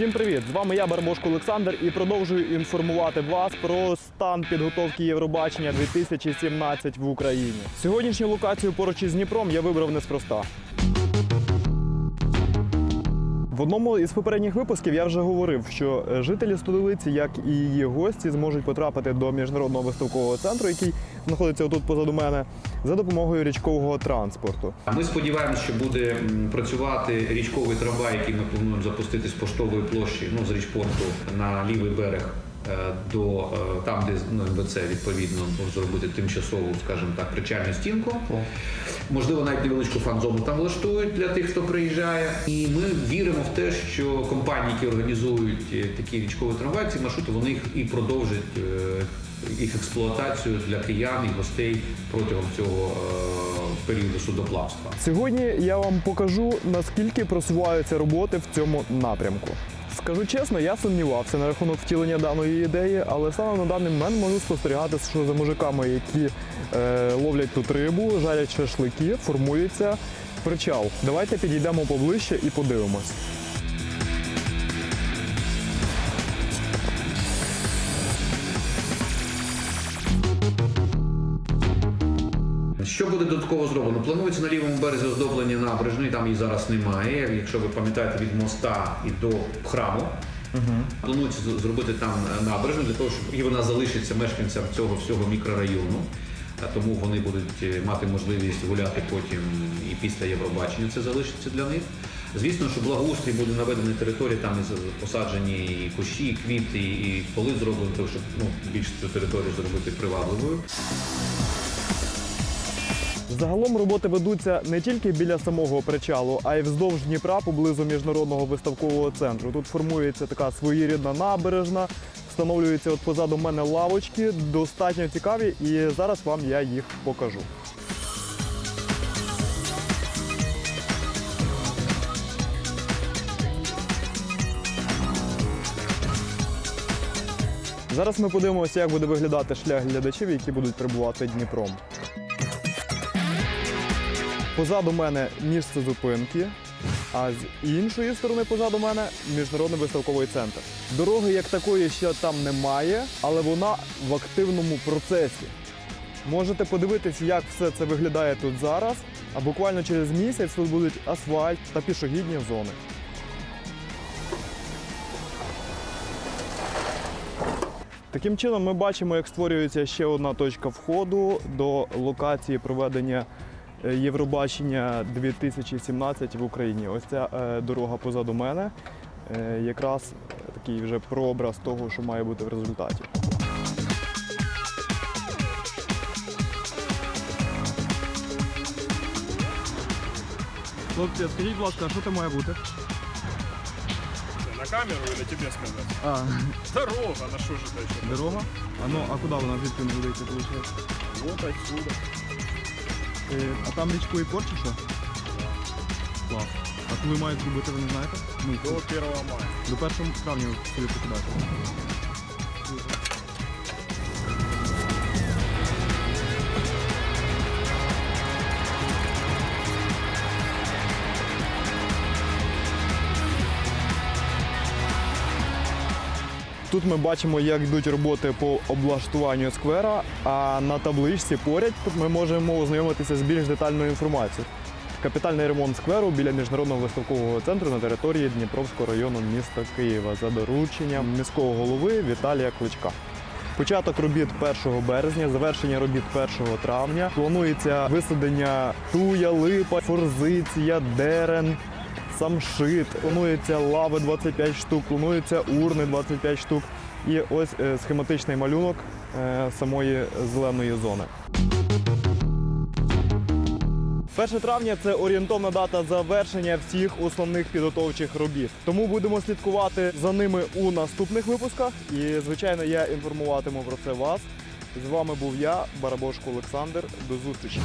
Всім привіт! З вами я, Барбошко Олександр, і продовжую інформувати вас про стан підготовки Євробачення 2017 в Україні. Сьогоднішню локацію поруч із Дніпром я вибрав неспроста. В одному із попередніх випусків я вже говорив, що е, жителі столиці, як і її гості, зможуть потрапити до міжнародного виставкового центру, який знаходиться отут позаду мене, за допомогою річкового транспорту. Ми сподіваємося, що буде працювати річковий трамвай, який ми плануємо запустити з поштової площі, ну з річпорту на лівий берег до е, там, де ну, МВЦ відповідно зробити тимчасову, скажімо так, причальну стінку. Можливо, навіть невеличку фан-зону там влаштують для тих, хто приїжджає. І ми віримо в те, що компанії, які організують е, такі річкові трамваї, ці маршрути, вони їх і продовжать е, їх експлуатацію для киян і гостей протягом цього е, періоду судоплавства. Сьогодні я вам покажу, наскільки просуваються роботи в цьому напрямку. Скажу чесно, я сумнівався на рахунок втілення даної ідеї, але саме на даний момент можу спостерігати, що за мужиками, які е, ловлять тут рибу, жарять шашлики, формується причал. Давайте підійдемо поближче і подивимось. Що буде додатково зроблено? Планується на лівому березі оздоблення набережної, там її зараз немає. Якщо ви пам'ятаєте, від моста і до храму. Планується з- зробити там набережну для того, щоб і вона залишиться мешканцям цього всього мікрорайону. Тому вони будуть е, мати можливість гуляти потім і після Євробачення це залишиться для них. Звісно, що благоустрій буде наведений території, там і посаджені і кущі, і квіти, і поли зроблені, щоб ну, більш цю територію зробити привабливою. Загалом роботи ведуться не тільки біля самого причалу, а й вздовж Дніпра поблизу міжнародного виставкового центру. Тут формується така своєрідна набережна, встановлюються от позаду мене лавочки, достатньо цікаві, і зараз вам я їх покажу. Зараз ми подивимося, як буде виглядати шлях глядачів, які будуть прибувати Дніпром. Позаду мене місце зупинки, а з іншої сторони позаду мене міжнародний виставковий центр. Дороги як такої ще там немає, але вона в активному процесі. Можете подивитись, як все це виглядає тут зараз, а буквально через місяць тут будуть асфальт та пішохідні зони. Таким чином, ми бачимо, як створюється ще одна точка входу до локації проведення Євробачення 2017 в Україні. Ось ця е, дорога позаду мене. е, Якраз такий вже прообраз того, що має бути в результаті. Хлопці, скажіть, будь ласка, а що це має бути? На камеру или тебе сказать? А, Дорога, на же это еще? дорога? А ну, а куди вона звідки не ведеться, виходить? Вот отсюда. Е, А там річкою корчі що? Клас. А коли мають зробити, ви не знаєте? Ну, До 1 мая. до 1 травня собі покидати. Тут ми бачимо, як йдуть роботи по облаштуванню сквера, а на табличці поряд ми можемо ознайомитися з більш детальною інформацією. Капітальний ремонт скверу біля міжнародного виставкового центру на території Дніпровського району міста Києва за дорученням міського голови Віталія Кличка. Початок робіт 1 березня, завершення робіт 1 травня. Планується висадення туя, липа, форзиція, дерен, самшит. Планується лави 25 штук, планується урни 25 штук. І ось е, схематичний малюнок е, самої зеленої зони. 1 травня це орієнтовна дата завершення всіх основних підготовчих робіт. Тому будемо слідкувати за ними у наступних випусках. І, звичайно, я інформуватиму про це вас. З вами був я, Барабошко Олександр. До зустрічі!